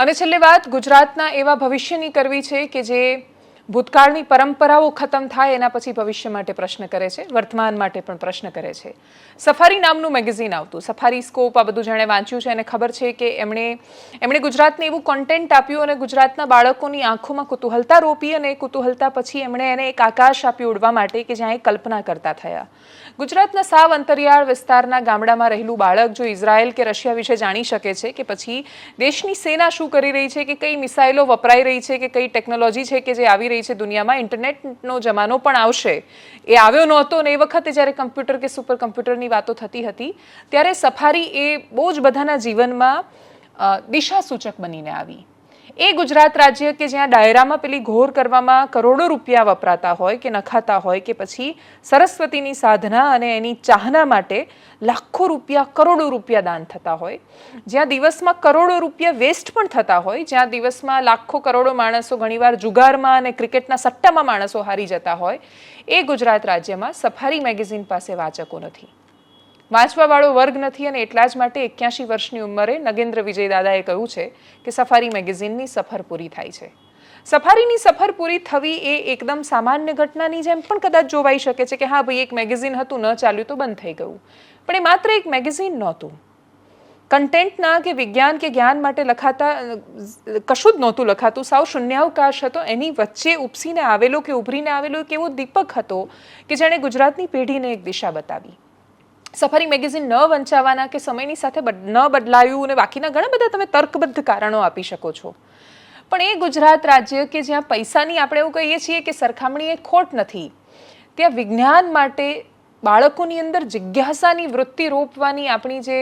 અને છેલ્લે વાત ગુજરાતના એવા ભવિષ્યની કરવી છે કે જે ભૂતકાળની પરંપરાઓ ખતમ થાય એના પછી ભવિષ્ય માટે પ્રશ્ન કરે છે, વર્તમાન માટે પણ પ્રશ્ન કરે છે. સફારી નામનું મેગેઝિન આવતું, સફારી સ્કોપ આ બધું જેણે વાંચ્યું છે, એને ખબર છે કે એમણે એમણે ગુજરાતને એવું કોન્ટેન્ટ આપ્યું અને ગુજરાતના બાળકોની આંખોમાં કુતૂહલતા રોપી અને કુતુહલતા પછી એમણે એને એક આકાશ આપ્યું ઉડવા માટે કે જ્યાં એ કલ્પના કરતા થયા. ગુજરાતના સાવ અંતરિયાળ વિસ્તારના ગામડામાં રહેલું બાળક જો ઇઝરાયલ કે રશિયા વિશે જાણી શકે છે કે પછી દેશની સેના શું કરી રહી છે, કે કઈ મિસાઇલો વપરાઈ રહી છે, કે કઈ ટેકનોલોજી છે કે જે આવી રહી છે દુનિયામાં, ઇન્ટરનેટનો જમાનો પણ આવશે. એ આવ્યો નહોતો ને એ વખતે જ્યારે કમ્પ્યુટર કે સુપર કમ્પ્યુટરની વાતો થતી હતી, ત્યારે સફારી એ બહુ જ બધાના જીવનમાં દિશાસૂચક દિશા સૂચક બનીને આવી. એ ગુજરાત રાજ્ય કે જ્યાં ડાયરામાં પેલી ઘોર કરવામાં કરોડો રૂપિયા વપરાતા હોય કે નખાતા હોય કે પછી સરસ્વતીની સાધના અને એની ચાહના માટે લાખો રૂપિયા, કરોડો રૂપિયા દાન થતા હોય. જ્યાં દિવસમાં કરોડો રૂપિયા વેસ્ટ પણ થતા હોય, જ્યાં દિવસમાં લાખો, કરોડો માણસો ઘણીવાર જુગારમાં અને ક્રિકેટના સટ્ટામાં માણસો હારી જતા હોય, એ ગુજરાત રાજ્યમાં સફારી મેગેઝિન પાસે વાચકો નથી. વાંચવાવાળો વર્ગ નથી અને એટલા જ માટે એક્યાસી વર્ષની ઉંમરે નગેન્દ્ર વિજય દાદાએ કહ્યું છે કે સફારી મેગેઝિનની સફર પૂરી થાય છે. સફારીની સફર પૂરી થવી એ એકદમ સામાન્ય ઘટનાની જેમ પણ કદાચ જોવાઈ શકે છે કે હા ભાઈ, એક મેગેઝિન હતું, ન ચાલ્યું તો બંધ થઈ ગયું. પણ એ માત્ર એક મેગેઝિન નહોતું. કન્ટેન્ટના કે વિજ્ઞાન કે જ્ઞાન માટે લખાતા, કશું જ નહોતું લખાતું. સાવ શૂન્યાવકાશ હતો. એની વચ્ચે ઉપસીને આવેલો કે ઉભરીને આવેલો એક એવો દીપક હતો કે જેણે ગુજરાતની પેઢીને એક દિશા બતાવી. સફારી મેગેઝિન ન વંચાવાના કે સમયની સાથે ન બદલાયું અને બાકીના ઘણા બધા તમે તર્કબદ્ધ કારણો આપી શકો છો. પણ એ ગુજરાત રાજ્ય કે જ્યાં પૈસાની આપણે એવું કહીએ છીએ કે સરખામણી એ ખોટ નથી, ત્યાં વિજ્ઞાન માટે બાળકોની અંદર જિજ્ઞાસાની વૃત્તિ રોપવાની આપણી જે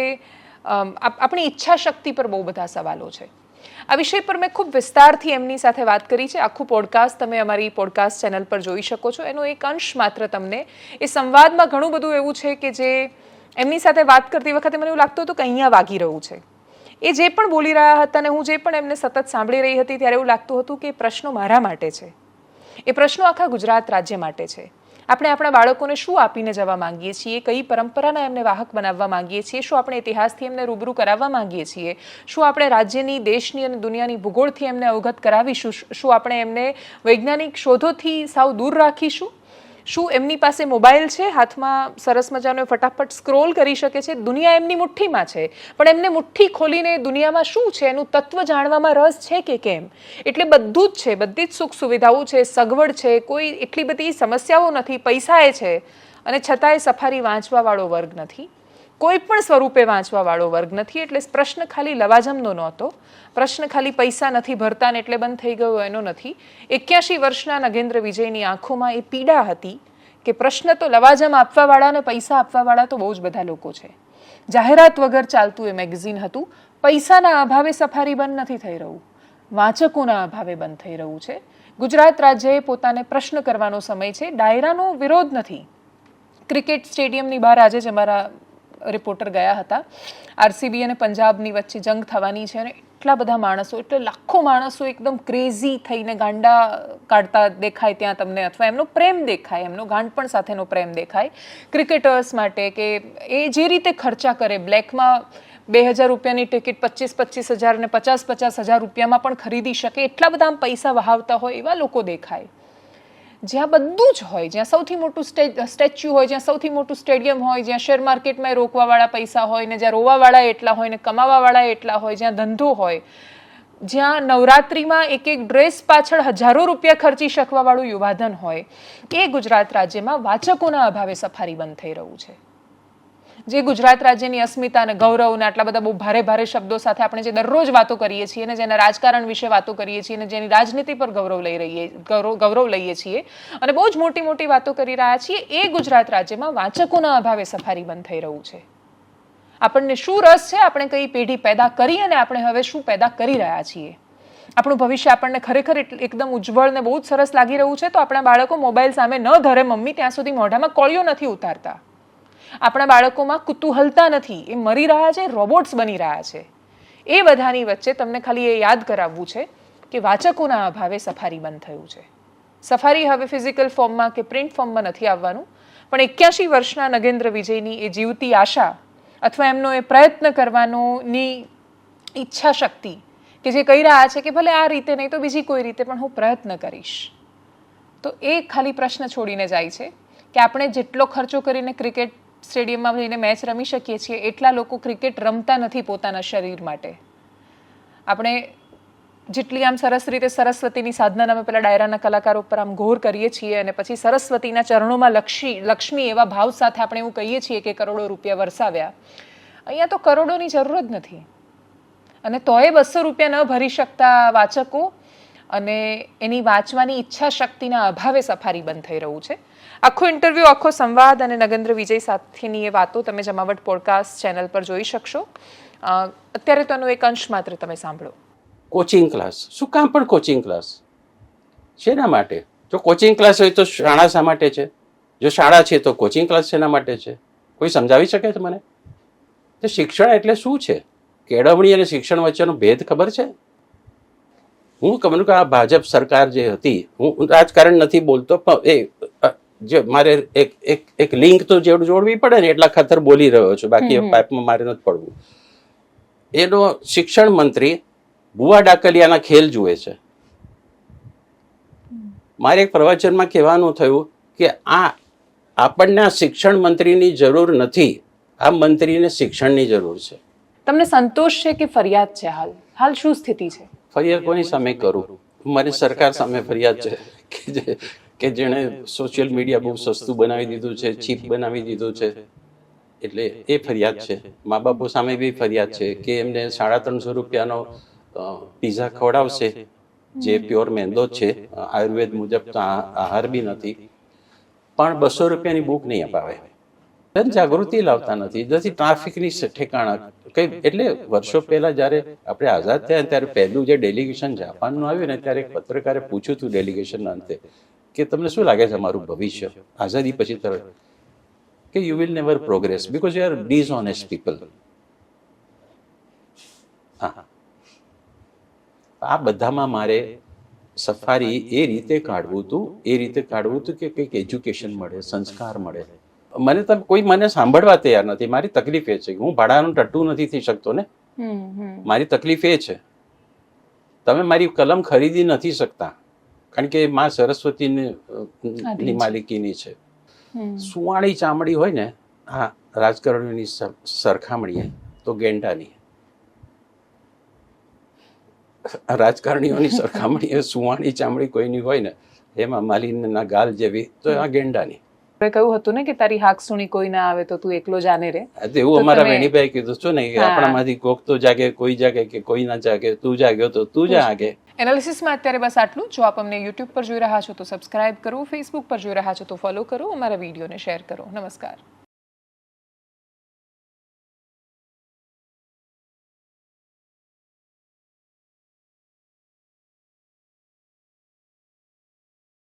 આપણી ઈચ્છા શક્તિ પર બહુ બધા સવાલો છે. આ વિષય પર મેં ખૂબ વિસ્તારથી એમની સાથે વાત કરી છે. આખું પોડકાસ્ટ તમે અમારી પોડકાસ્ટ ચેનલ પર જોઈ શકો છો. એનો એક અંશ માત્ર તમને. એ સંવાદમાં ઘણું બધું એવું છે કે જે એમની સાથે વાત કરતી વખતે મને એવું લાગતું હતું કે અહીંયા વાગી રહ્યું છે. એ જે પણ બોલી રહ્યા હતા અને હું જે પણ એમને સતત સાંભળી રહી હતી ત્યારે એવું લાગતું હતું કે પ્રશ્નો મારા માટે છે. એ પ્રશ્નો આખા ગુજરાત રાજ્ય માટે છે. આપણે આપણા બાળકોને શું આપીને જવા માંગીએ છીએ, કઈ પરંપરાના એમને વાહક બનાવવા માંગીએ છીએ, શું આપણે ઇતિહાસથી એમને રૂબરૂ કરાવવા માંગીએ છીએ, શું આપણે રાજ્યની, દેશની અને દુનિયાની ભૂગોળથી એમને અવગત કરાવીશું, શું આપણે એમને વૈજ્ઞાનિક શોધોથી સાવ દૂર રાખીશું? શું એમની પાસે મોબાઈલ છે? હાથમાં સરસ મજાનો ફટાફટ સ્ક્રોલ કરી શકે છે. દુનિયા એમની મુઠ્ઠીમાં છે. પણ એમને મુઠ્ઠી ખોલીને દુનિયામાં શું છે? એનું તત્વ જાણવામાં રસ છે કે કેમ? એટલે બધું જ છે. બધી જ સુખ સુવિધાઓ છે. સગવડ છે. કોઈ એટલી બધી સમસ્યાઓ નથી. પૈસાએ છે. અને છતાંય સફારી વાંચવાવાળો વર્ગ નથી. કોઈ પણ સ્વરૂપે વાંચવાવાળો વર્ગ નથી, એટલે પ્રશ્ન ખાલી લવાજમનો નહોતો. પ્રશ્ન ખાલી પૈસા નથી ભરતા ને એટલે બંધ થઈ ગયો એનો નથી. એક્યાસી વર્ષના નગેન્દ્ર વિજયની આંખોમાં એ પીડા હતી કે પ્રશ્ન તો લવાજમ આપવાવાળા ને પૈસા આપવાવાળા તો બહુ જ બધા લોકો છે. જાહેરાત વગર ચાલતું એ મેગઝિન હતું. પૈસાના અભાવે સફારી બંધ નથી થઈ રહ્યું વાંચકોના અભાવે બંધ થઈ રહ્યું છે. ગુજરાત રાજ્યએ પોતાને પ્રશ્ન કરવાનો સમય છે. ડાયરાનો વિરોધ નથી. ક્રિકેટ સ્ટેડિયમની બહાર આજે જ અમારા રિપોર્ટર ગયા હતા. આરસીબી અને પંજાબની વચ્ચે જંગ થવાની છે અને એટલા બધા માણસો, એટલે લાખો માણસો એકદમ ક્રેઝી થઈને ગાંડા કાઢતા દેખાય ત્યાં તમને અથવા એમનો પ્રેમ દેખાય, એમનો ગાંડપણ સાથેનો પ્રેમ દેખાય. ક્રિકેટર્સ માટે કે એ જે રીતે ખર્ચા કરે, બ્લેકમાં બે હજાર રૂપિયાની ટિકિટ પચીસ પચીસ હજાર ને પચાસ પચાસ હજાર રૂપિયામાં પણ ખરીદી શકે, એટલા બધા આમ પૈસા વહાવતા હોય એવા લોકો દેખાય. જ્યાં બધું જ હોય, જ્યાં સૌથી મોટું સ્ટે, સ્ટેચ્યુ હોય, જ્યાં સૌથી મોટું સ્ટેડિયમ હોય, જ્યાં શેર માર્કેટમાં રોકવાવાળા પૈસા હોય ને જ્યાં રોવાવાળા એટલા હોય ને કમાવાવાળા એટલા હોય, જ્યાં ધંધો હોય, જ્યાં નવરાત્રિમાં એક એક ડ્રેસ પાછળ હજારો રૂપિયા ખર્ચી શકવાવાળું યુવાધન હોય, એ ગુજરાત રાજ્યમાં વાચકોના અભાવે સફારી બંધ થઈ રહ્યું છે. જે ગુજરાત રાજ્યની અસ્મિતા અને ગૌરવ અને આટલા બધા બહુ ભારે ભારે શબ્દો સાથે આપણે જે દરરોજ વાતો કરીએ છીએ અને જેના રાજકારણ વિશે વાતો કરીએ છીએ અને જેની રાજનીતિ પર ગૌરવ લઈ રહીએ, ગૌરવ લઈએ છીએ અને બહુ જ મોટી મોટી વાતો કરી રહ્યા છીએ, એ ગુજરાત રાજ્યમાં વાંચકોના અભાવે સફારી બંધ થઈ રહ્યું છે. આપણને શું રસ છે? આપણે કઈ પેઢી પેદા કરી અને આપણે હવે શું પેદા કરી રહ્યા છીએ? આપણું ભવિષ્ય આપણને ખરેખર એકદમ ઉજ્જવળ ને બહુ જ સરસ લાગી રહ્યું છે, તો આપણા બાળકો મોબાઈલ સામે ન ધરે મમ્મી, ત્યાં સુધી મોઢામાં કોળીઓ નથી ઉતારતા. આપણા બાળકોમાં કુતૂહલતા નથી. એ મરી રહ્યા છે, રોબોટ્સ બની રહ્યા છે. એ બધાની વચ્ચે તમને ખાલી એ યાદ કરાવવું છે કે વાચકોના અભાવે સફારી બંધ થયું છે. સફારી હવે ફિઝિકલ ફોર્મમાં કે પ્રિન્ટ ફોર્મમાં નથી આવવાનું, પણ એક્યાસી વર્ષના નગેન્દ્ર વિજયની એ જીવતી આશા અથવા એમનો એ પ્રયત્ન કરવાનોની ઈચ્છા શક્તિ કે જે કહી રહ્યા છે કે ભલે આ રીતે નહીં તો બીજી કોઈ રીતે પણ હું પ્રયત્ન કરીશ. તો એ ખાલી પ્રશ્ન છોડીને જાય છે કે આપણે જેટલો ખર્ચો કરીને ક્રિકેટ સ્ટેડિયમમાં જઈને મેચ રમી શકીએ છીએ, એટલા લોકો ક્રિકેટ રમતા નથી પોતાના શરીર માટે. આપણે જેટલી આમ સરસ રીતે સરસ્વતીની સાધના અમે પેલા ડાયરાના કલાકારો ઉપર આમ ઘોર કરીએ છીએ અને પછી સરસ્વતીના ચરણોમાં લક્ષી, લક્ષ્મી એવા ભાવ સાથે આપણે એવું કહીએ છીએ કે કરોડો રૂપિયા વરસાવ્યા. અહીંયા તો કરોડોની જરૂર જ નથી. અને તોય બસો રૂપિયા ન ભરી શકતા વાચકો અને એની વાંચવાની ઈચ્છા શક્તિના અભાવે સફારી બંધ થઈ રહ્યું છે. આખો ઇન્ટરવ્યૂ આખો સંવાદ અને નગેન્દ્ર વિજય સાથેની એ વાતો તમે જમાવટ પોડકાસ્ટ ચેનલ પર જોઈ શકશો. અત્યારે તો એનો એક અંશ માત્ર તમે સાંભળો. કોચિંગ ક્લાસ શું કામ પણ કોચિંગ ક્લાસ શેના માટે? જો કોચિંગ ક્લાસ હોય તો શાળા શા માટે છે? જો શાળા છે તો કોચિંગ ક્લાસ શેના માટે છે? કોઈ સમજાવી શકે છે મને? તો શિક્ષણ એટલે શું છે? કેળવણી અને શિક્ષણ વચ્ચેનો ભેદ ખબર છે? હું કહું કે આ ભાજપ સરકાર જે હતી હું રાજકારણ નથી બોલતો પણ એ જે મારે એક એક એક લિંક તો જેવું જોડવી પડે ને એટલા ખાતર બોલી રહ્યો છું બાકી પાઇપમાં મારે નથી પડવું. એનો શિક્ષણ મંત્રી ભુવા ડાકલિયાના ખેલ જુએ છે. મારે એક પ્રવચનમાં કહેવાનું થયું કે આ આપણને આ શિક્ષણ મંત્રીની જરૂર નથી આ મંત્રીને શિક્ષણની જરૂર છે. તમને સંતોષ છે કે ફરિયાદ છે હાલ? હાલ શું સ્થિતિ છે? ફરિયાદ કોની સામે કરું? મારી સરકાર સામે ફરિયાદ છે કે જે, કે જેણે સોશિયલ મીડિયા બહુ સસ્તું બનાવી દીધું છે ચીપ બનાવી દીધું છે. એટલે એ ફરિયાદ છે. મા બાપો સામે બી ફરિયાદ છે કે એમને સાડા ત્રણસો રૂપિયાનો પીઝા ખવડાવશે, જે પ્યોર મેંદો છે. આયુર્વેદ મુજબ તો આહાર બી નથી. પણ બસો રૂપિયાની બુક નહીં અપાવે. જાગૃતિ લાવતા નથી. જેથી ટ્રાફિકની ઠેકાણા કઈ એટલે વર્ષો પહેલા જ્યારે આપણે આઝાદ થયા ત્યારે પહેલું જે ડેલિગેશન જાપાનનું આવ્યું ને ત્યારે એક પત્રકારે પૂછ્યું હતું ડેલિગેશનના અંતે કે તમને શું લાગે છે અમારું ભવિષ્ય? આઝાદી પછી તરત કે you will never progress because you are dishonest people હા. આ બધામાં મારે સફારી એ રીતે કાઢવું હતું, એ રીતે કાઢવું હતું કે કંઈક એજ્યુકેશન મળે, સંસ્કાર મળે. મને તમે કોઈ મને સાંભળવા તૈયાર નથી. મારી તકલીફ એ છે હું ભાડાનું ટટ્ટુ નથી થઈ શકતો ને. મારી તકલીફ એ છે. તમે મારી કલમ ખરીદી નથી શકતા. કારણ કે માં સરસ્વતીની માલિકીની છે. સુવાળી ચામડી હોય ને હા રાજકારણીની સર- સરખામણીએ તો ગેંડાની. રાજકારણીઓની સરખામણીએ સુવાણી ચામડી કોઈની હોય ને એમાં માલિનના ગાલ જેવી તો આ ગેંડાની. આપણે કહ્યું હતું ને કે તારી હાક સુણી કોઈ ના આવે તો તું એકલો જાને રે. એવું અમારા વેણીભાઈ કીધું છું ને કે આપણામાંથી કોક તો જાગે કોઈ જાગે કે કોઈ ના જાગે તું જાગ્યો તો તું જાગે. એનાલિસિસમાં અત્યારે બસ આટલું. જો આપ અમને યુટ્યુબ પર જોઈ રહ્યા છો તો સબસ્ક્રાઇબ કરો ફેસબુક પર જોઈ રહ્યા છો તો ફોલો કરો અમારા વિડીયોને શેર કરો. નમસ્કાર.